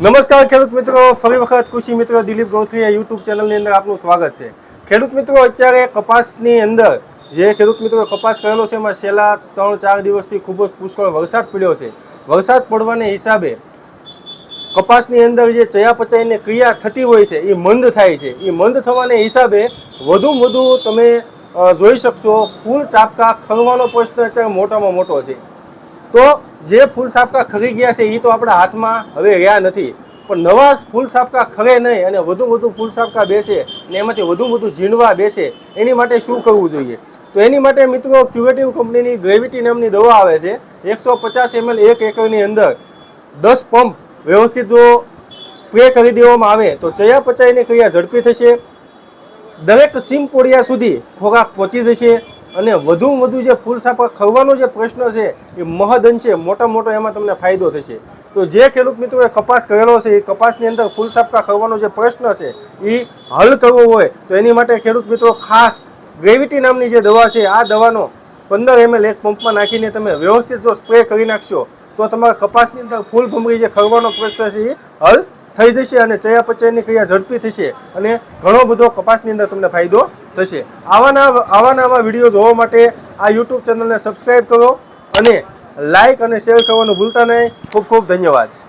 નમસ્કાર ખેડૂત મિત્રો, ફરી વખત કૃષિ મિત્ર દિલીપ ગૌથરીયા યુટ્યુબ ચેનલની અંદર આપનું સ્વાગત છે. ખેડૂત મિત્રો, અત્યારે કપાસની અંદર જે ખેડૂત મિત્રો કપાસ કરેલો છે, એમાં છેલ્લા ત્રણ ચાર દિવસથી ખૂબ જ પુષ્કળ વરસાદ પડ્યો છે. વરસાદ પડવાને હિસાબે કપાસની અંદર જે ચયાપચયની ક્રિયા થતી હોય છે એ મંદ થાય છે. એ મંદ થવાને હિસાબે વધુ વધુ તમે જોઈ શકશો, ફૂલ ચાપકા ખરવાનો પ્રશ્ન અત્યારે મોટામાં મોટો છે. તો જે ફૂલ સાપકા ખરી ગયા છે એ તો આપણા હાથમાં હવે રહ્યા નથી. પણ નવા ફૂલ સાપકા ખરે નહીં અને વધુ વધુ ફૂલ સાપકા બેસે અને એમાંથી વધુ વધુ ઝીણવા બેસે, એની માટે શું કરવું જોઈએ? તો એની માટે મિત્રો ક્યુરેટિવ કંપનીની ગ્રેવિટી નામની દવા આવે છે, એકસો પચાસ એમએલ એક એકરની અંદર દસ પંપ વ્યવસ્થિત જો સ્પ્રે કરી દેવામાં આવે, તો ચયાપચયની ક્રિયા ઝડપી થશે. દરેક સીમ પોડિયા સુધી ખોરાક પહોંચી જશે. અને વધુ વધુ જે ફૂલ સાપા ખરવાનો જે પ્રશ્ન છે, એ મહદઅંશે મોટા મોટો એમાં તમને ફાયદો થશે. તો જે ખેડૂત મિત્રોએ કપાસ કરેલો છે, એ કપાસની અંદર ફૂલ સાપકા ખરવાનો જે પ્રશ્ન છે એ હલ કરવો હોય, તો એની માટે ખેડૂત મિત્રો ખાસ ગ્રેવિટી નામની જે દવા છે, આ દવાનો પંદર એમએલ એક પંપમાં નાખીને તમે વ્યવસ્થિત જો સ્પ્રે કરી નાખશો, તો તમારા કપાસની અંદર ફૂલ ભમરી જે ખરવાનો પ્રશ્ન છે એ હલ થઈ જશે અને ચયાપચયની ક્રિયા ઝડપી થશે અને ઘણો બધો કપાસની અંદર તમને ફાયદો થશે. આવાના આવાના આવા વીડિયો જોવા માટે આ યુટ્યુબ ચેનલને સબસ્ક્રાઈબ કરો અને લાઈક અને શેર કરવાનું ભૂલતા નહીં. ખૂબ ખૂબ ધન્યવાદ.